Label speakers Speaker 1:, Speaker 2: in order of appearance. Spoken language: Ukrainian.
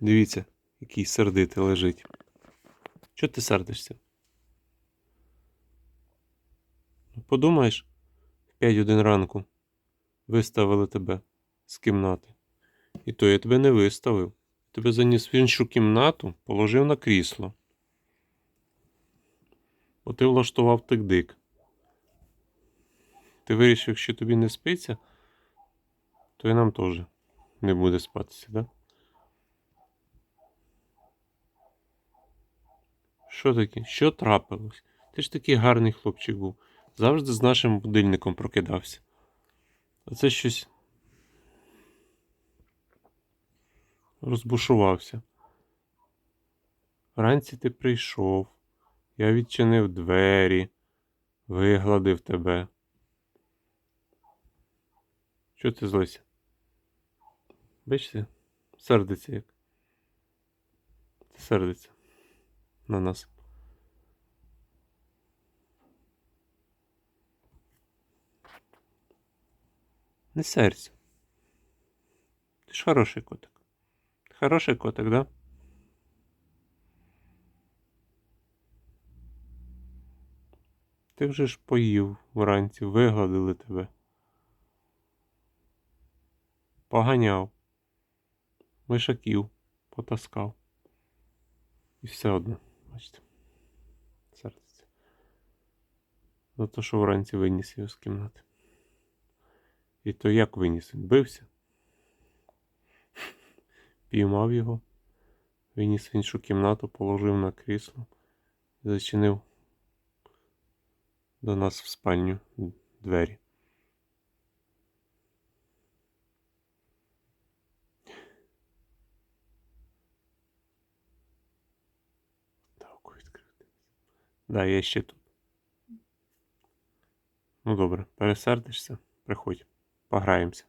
Speaker 1: Дивіться, який сердитий лежить. Чого ти сердишся? Подумаєш, в 5 годин ранку виставили тебе з кімнати. І то я тебе не виставив. Тебе заніс в іншу кімнату, положив на крісло. Бо ти влаштував тик-дик. Ти вирішив, якщо тобі не спиться, то і нам теж не буде спатися, так? Да? Що таке? Що трапилось? Ти ж такий гарний хлопчик був. Завжди з нашим будильником прокидався. А це щось розбушувався. Вранці ти прийшов, я відчинив двері, вигладив тебе. Чого ти злися? Бачите, сердиться як. Сердиться на нас. Не сердься. Ти ж хороший котик. Хороший котик, да? Ти вже ж поїв вранці, вигладили тебе. Поганяв. Мишаків потаскав. І все одно, бачите. Сердиться. За те, що вранці виніс його з кімнати. І то як виніс? Він бився? Піймав його, виніс в іншу кімнату, положив на крісло і зачинив до нас в спальню двері. Так, відкрити. Да, я ще тут. Ну добре, пересердишся, приходь, пограємося.